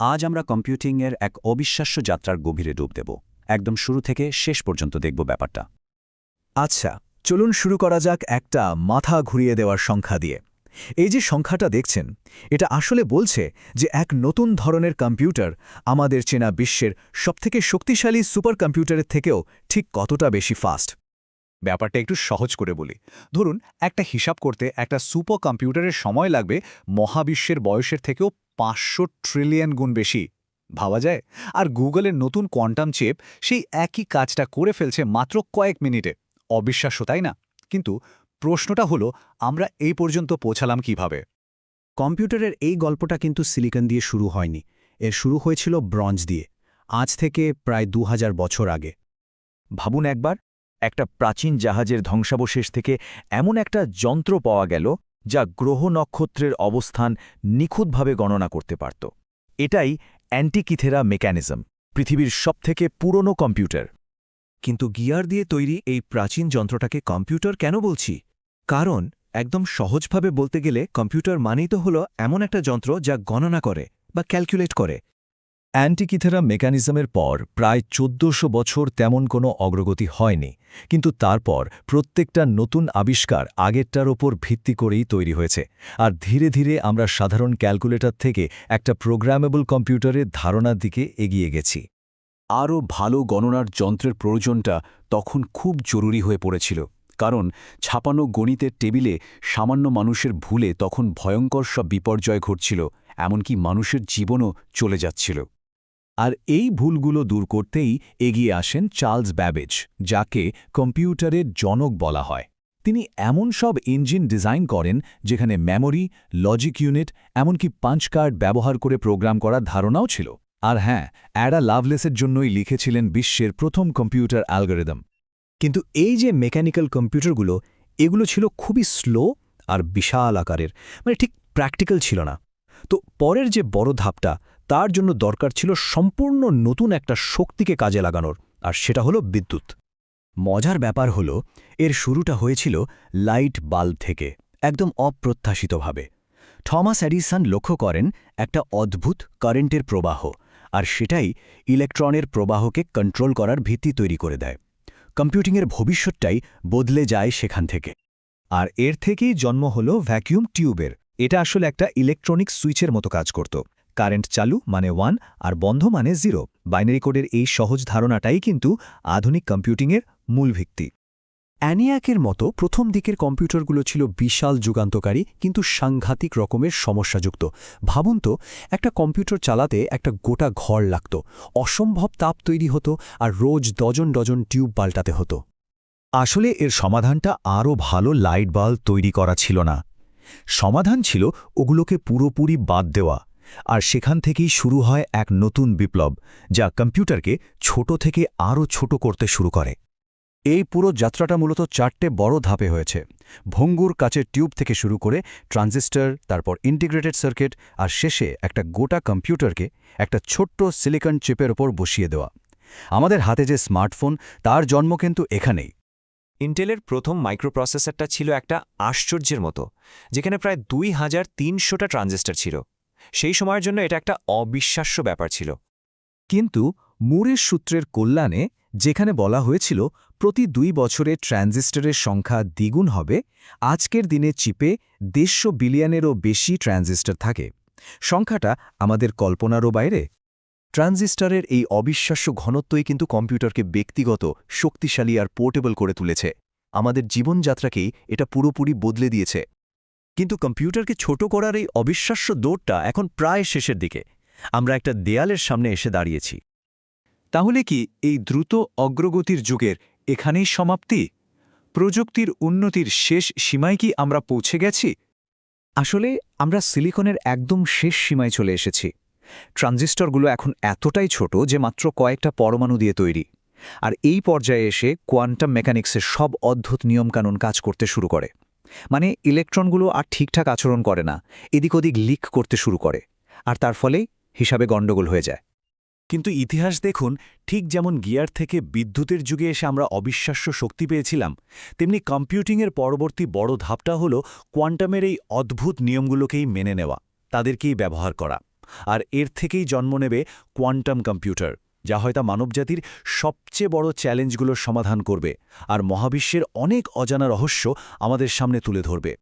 আজ আমরা কম্পিউটিংয়ের এক অবিশ্বাস্য যাত্রার গভীরে ডুব দেব। একদম শুরু থেকে শেষ পর্যন্ত দেখব ব্যাপারটা। আচ্ছা চলুন শুরু করা যাক একটা মাথা ঘুরিয়ে দেওয়ার সংখ্যা দিয়ে। এই যে সংখ্যাটা দেখছেন, এটা আসলে বলছে যে এক নতুন ধরনের কম্পিউটার আমাদের চেনা বিশ্বের সবথেকে শক্তিশালী সুপার কম্পিউটারের থেকেও ঠিক কতটা বেশি ফাস্ট। ব্যাপারটা একটু সহজ করে বলি। ধরুন, একটা হিসাব করতে একটা সুপার কম্পিউটারের সময় লাগবে মহাবিশ্বের বয়সের থেকেও পাঁচশো ট্রিলিয়ন গুণ বেশি, ভাবা যায়? আর গুগলের নতুন কোয়ান্টাম চেপ সেই একই কাজটা করে ফেলছে মাত্র কয়েক মিনিটে। অবিশ্বাস্য, তাই না? কিন্তু প্রশ্নটা হলো, আমরা এই পর্যন্ত পৌঁছালাম কীভাবে? কম্পিউটারের এই গল্পটা কিন্তু সিলিকন দিয়ে শুরু হয়নি। এর শুরু হয়েছিল ব্রঞ্জ দিয়ে, আজ থেকে প্রায় দু হাজার বছর আগে। ভাবুন একবার, একটা প্রাচীন জাহাজের ধ্বংসাবশেষ থেকে এমন একটা যন্ত্র পাওয়া গেল যা গ্রহ নক্ষত্রের অবস্থান নিখুঁতভাবে গণনা করতে পারত। এটাই অ্যান্টিকিথেরা মেকানিজম, পৃথিবীর সবথেকে পুরনো কম্পিউটার। কিন্তু গিয়ার দিয়ে তৈরি এই প্রাচীন যন্ত্রটাকে কম্পিউটার কেন বলছি? কারণ একদম সহজভাবে বলতে গেলে কম্পিউটার মানেই তো হল এমন একটা যন্ত্র যা গণনা করে বা ক্যালকুলেট করে। অ্যান্টিকিথেরা মেকানিজমের পর প্রায় চোদ্দশো বছর তেমন কোনো অগ্রগতি হয়নি, কিন্তু তারপর প্রত্যেকটা নতুন আবিষ্কার আগেরটার ওপর ভিত্তি করেই তৈরি হয়েছে। আর ধীরে ধীরে আমরা সাধারণ ক্যালকুলেটর থেকে একটা প্রোগ্রামেবল কম্পিউটারের ধারণার দিকে এগিয়ে গেছি। আরও ভালো গণনার যন্ত্রের প্রয়োজনটা তখন খুব জরুরি হয়ে পড়েছিল, কারণ ছাপানো গণিতের টেবিলে সামান্য মানুষের ভুলে তখন ভয়ঙ্কর সব বিপর্যয় ঘটছিল, এমনকি মানুষের জীবনও চলে যাচ্ছিল। আর এই ভুলগুলো দূর করতেই এগিয়ে আসেন চার্লস ব্যাবেজ, যাকে কম্পিউটারের জনক বলা হয়। তিনি এমন সব ইঞ্জিন ডিজাইন করেন যেখানে মেমোরি, লজিক ইউনিট, এমনকি পাঞ্চ কার্ড ব্যবহার করে প্রোগ্রাম করার ধারণাও ছিল। আর হ্যাঁ অ্যাডা লাভলেসের জন্যই লিখেছিলেন বিশ্বের প্রথম কম্পিউটার অ্যালগোরিদম। কিন্তু এই যে মেকানিক্যাল কম্পিউটারগুলো, এগুলো ছিল খুবই স্লো আর বিশাল আকারের মানে ঠিক প্র্যাকটিক্যাল ছিল না। তো পরের যে বড় ধাপটা তার জন্য দরকার ছিল সম্পূর্ণ নতুন একটা শক্তিকে কাজে লাগানোর, আর সেটা হলো বিদ্যুৎ। মজার ব্যাপার হল, এর শুরুটা হয়েছিল লাইট বাল্ব থেকে, একদম অপ্রত্যাশিতভাবে। থমাস অ্যাডিসন লক্ষ্য করেন, একটা অদ্ভুত কারেন্টের প্রবাহ, আর সেটাই ইলেকট্রনের প্রবাহকে কন্ট্রোল করার ভিত্তি তৈরি করে দেয়। কম্পিউটিংয়ের ভবিষ্যৎটাই বদলে যায় সেখান থেকে। আর এর থেকেই জন্ম হল ভ্যাকিউম টিউবের। এটা আসলে একটা ইলেকট্রনিক সুইচের মতো কাজ করত। কারেন্ট চালু মানে ওয়ান আর বন্ধ মানে জিরো। বাইনারি কোডের এই সহজ ধারণাটাই কিন্তু আধুনিক কম্পিউটিংয়ের মূল ভিত্তি। অ্যানিয়াকের মতো প্রথম দিকের কম্পিউটারগুলো ছিল বিশাল যুগান্তকারী কিন্তু সাংঘাতিক রকমের সমস্যাযুক্ত। ভাবুন তো, একটা কম্পিউটার চালাতে একটা গোটা ঘর লাগত, অসম্ভব তাপ তৈরি হতো আর রোজ ডজন ডজন টিউব পাল্টাতে হতো। আসলে এর সমাধানটা আরও ভালো লাইট বাল্ব তৈরি করা ছিল না। সমাধান ছিল ওগুলোকে পুরোপুরি বাদ দেওয়া আর সেখান থেকেই শুরু হয় এক নতুন বিপ্লব, যা কম্পিউটারকে ছোট থেকে আরও ছোট করতে শুরু করে। এই পুরো যাত্রাটা মূলত চারটে বড় ধাপে হয়েছে। ভঙ্গুর কাচের টিউব থেকে শুরু করে ট্রানজিস্টর, তারপর ইন্টিগ্রেটেড সার্কিট, আর শেষে একটা গোটা কম্পিউটারকে একটা ছোট্ট সিলিকন চিপের ওপর বসিয়ে দেওয়া। আমাদের হাতে যে স্মার্টফোন, তার জন্ম কিন্তু এখানেই। ইন্টেলের প্রথম মাইক্রোপ্রসেসরটা ছিল একটা আশ্চর্যের মতো, যেখানে প্রায় দুই হাজার তিনশোটা ট্রানজিস্টার ছিল। সেই সময়ের জন্য এটা একটা অবিশ্বাস্য ব্যাপার ছিল। কিন্তু মুরের সূত্রের কল্যাণে যেখানে বলা হয়েছিল, প্রতি দুই বছরে ট্রানজিস্টরের সংখ্যা দ্বিগুণ হবে, আজকের দিনে চিপে দেড়শো বিলিয়নেরও বেশি ট্রানজিস্টর থাকে। সংখ্যাটা আমাদের কল্পনারও বাইরে। ট্রানজিস্টারের এই অবিশ্বাস্য ঘনত্বই কিন্তু কম্পিউটারকে ব্যক্তিগত, শক্তিশালী আর পোর্টেবল করে তুলেছে। আমাদের জীবনযাত্রাকেই এটা পুরোপুরি বদলে দিয়েছে। কিন্তু কম্পিউটারকে ছোট করার এই অবিশ্বাস্য দৌড়টা এখন প্রায় শেষের দিকে। আমরা একটা দেয়ালের সামনে এসে দাঁড়িয়েছি। তাহলে কি এই দ্রুত অগ্রগতির যুগের এখানেই সমাপ্তি? প্রযুক্তির উন্নতির শেষ সীমায় কি আমরা পৌঁছে গেছি? আসলে আমরা সিলিকনের একদম শেষ সীমায় চলে এসেছি। ট্রানজিস্টরগুলো এখন এতটাই ছোট যে মাত্র কয়েকটা পরমাণু দিয়ে তৈরি। আর এই পর্যায়ে এসে কোয়ান্টাম মেকানিক্সের সব অদ্ভুত নিয়মকানুন কাজ করতে শুরু করে। মানে ইলেকট্রনগুলো আর ঠিকঠাক আচরণ করে না, এদিক ওদিক লিক করতে শুরু করে, আর তার ফলে হিসাবে গণ্ডগোল হয়ে যায়। কিন্তু ইতিহাস দেখুন, ঠিক যেমন গিয়ার থেকে বিদ্যুতের যুগে এসে আমরা অবিশ্বাস্য শক্তি পেয়েছিলাম, তেমনি কম্পিউটিংয়ের পরবর্তী বড় ধাপটা হল কোয়ান্টামের এই অদ্ভুত নিয়মগুলোকেই মেনে নেওয়া, তাদেরকেই ব্যবহার করা, আর এর থেকেই জন্ম নেবে কোয়ান্টাম কম্পিউটার। যা হয়তো মানবজাতির সবচেয়ে বড় চ্যালেঞ্জগুলোর সমাধান করবে, আর মহাবিশ্বের অনেক অজানা রহস্য আমাদের সামনে তুলে ধরবে।